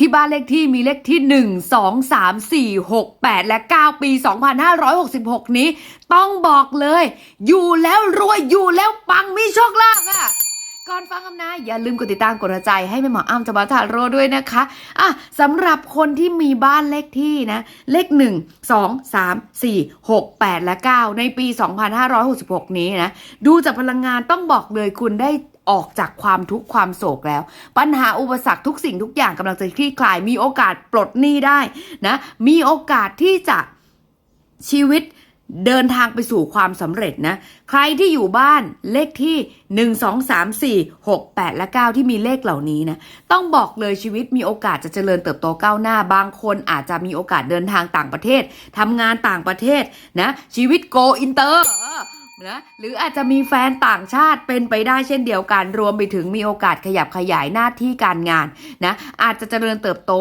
ที่บ้านเลขที่มีเลขที่ 1 2 3 4 6 8 และ 9 ปี 2566 นี้ ต้องบอกเลย อยู่แล้วรวยอยู่แล้วปังมีโชคลาภอะก่อนฟังคำนะอย่าลืมกดติดตามกดใจให้แม่หมออ้ำจะมาทาโรด้วยนะคะอะสำหรับคนที่มีบ้านเลขที่นะ เลข 1 2 3 4 6 8 และ 9 ในปี 2566 นี้นะ ดูจากพลังงานต้องบอกเลยคุณได้ ออกจากความทุกข์ความโศกแล้ว ปัญหาอุปสรรคทุกสิ่งทุกอย่างกำลังจะคลี่คลาย มีโอกาสปลดหนี้ได้นะ มีโอกาสที่จะชีวิตเดินทางไปสู่ความสำเร็จนะ ใครที่อยู่บ้านเลขที่ 1 2 3 4 6 8 และ 9 ที่มีเลขเหล่านี้นะ ต้องบอกเลยชีวิตมีโอกาสจะเจริญเติบโตก้าวหน้า บางคนอาจจะมีโอกาสเดินทางต่างประเทศทำงานต่างประเทศนะ ชีวิตโกอินเตอร์ นะหรืออาจจะมีแฟนต่างชาติเป็นไปได้เช่นเดียวกัน รวมไปถึงมีโอกาสขยับขยายหน้าที่การงานนะอาจจะเจริญเติบโต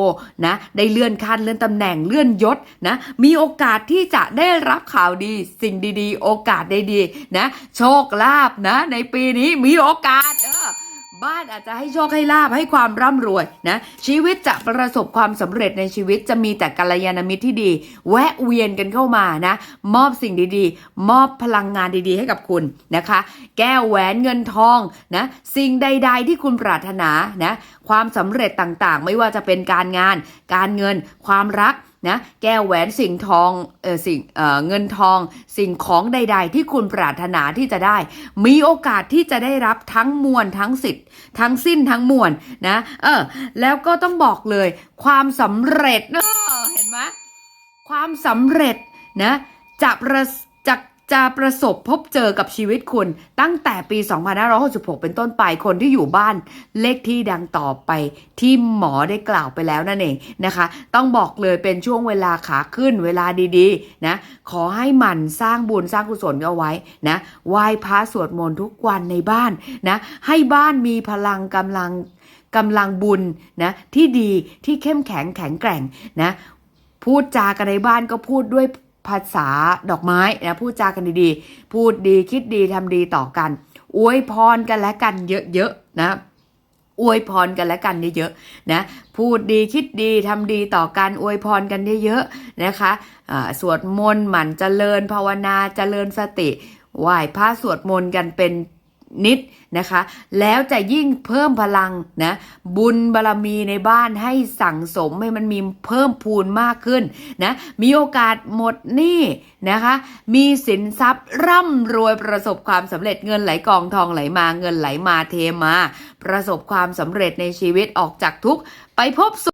นะได้เลื่อนขั้นเลื่อนตำแหน่งเลื่อนยศนะมีโอกาสที่จะได้รับข่าวดีสิ่งดีๆ โอกาสดีๆนะโชคลาภนะในปีนี้มีโอกาสเออ บ้านอาจจะให้โชคให้ลาบให้ความร่ำรวยนะชีวิตจะประสบความสำเร็จในชีวิตจะมีแต่กัลยาณมิตรที่ดี แวะเวียนกันเข้ามานะ มอบสิ่งดีๆ มอบพลังงานดีๆ ให้กับคุณนะคะ แก้วแหวนเงินทองนะสิ่งใด ๆ ที่คุณปรารถนานะความสำเร็จต่างๆ ไม่ว่าจะเป็นการงาน การเงิน ความรัก นะแก้วแหวนสิ่งทองเออสิ่งเออเงินทองสิ่งของใด ๆ ที่คุณปรารถนาที่จะได้ มีโอกาสที่จะได้รับทั้งมวลทั้งสิทธิ์ทั้งสิ้นทั้งมวลนะเออแล้วก็ต้องบอกเลย ความสำเร็จเออเห็นไหมความสำเร็จนะจะประ จะประสบพบเจอกับชีวิตคุณ ตั้งแต่ปี 2566 เป็นต้นไปคนที่อยู่บ้านเลขที่ดังต่อไปที่หมอได้กล่าวไปแล้วนั่นเองนะคะ ต้องบอกเลยเป็นช่วงเวลาขาขึ้นเวลาดีๆนะขอให้หมันสร้างบุญสร้างกุศลเอาไว้นะไหว้พระสวดมนต์ทุกวันในบ้านนะให้บ้านมีพลังกำลังกำลังบุญนะที่ดีที่เข้มแข็งแข็งแกร่งนะพูดจากันในบ้านก็พูดด้วย ภาษาดอกไม้นะพูดจากันดีๆ พูดดีคิดดีทำดีต่อกัน อวยพรกันและกันเยอะๆนะอวยพรกันและกันเยอะๆนะพูดดีคิดดีทำดีต่อกันอวยพรกันเยอะๆนะคะะสวดมนต์หมั่นเจริญภาวนาเจริญสติไหว้พระสวดมนต์กันเป็น นิดนะคะ แล้วจะยิ่งเพิ่มพลังนะบุญบารรมีในบ้านให้สั่งสมให้มันมีเพิ่มพูนมากขึ้นนะมีโอกาสหมดหนี้นะคะ มีสินทรัพย์ร่ำรวยประสบความสำเร็จเงินไหลกองทองไหลมาเงินไหลมาเทมา ประสบความสำเร็จในชีวิตออกจากทุกไปพบสุข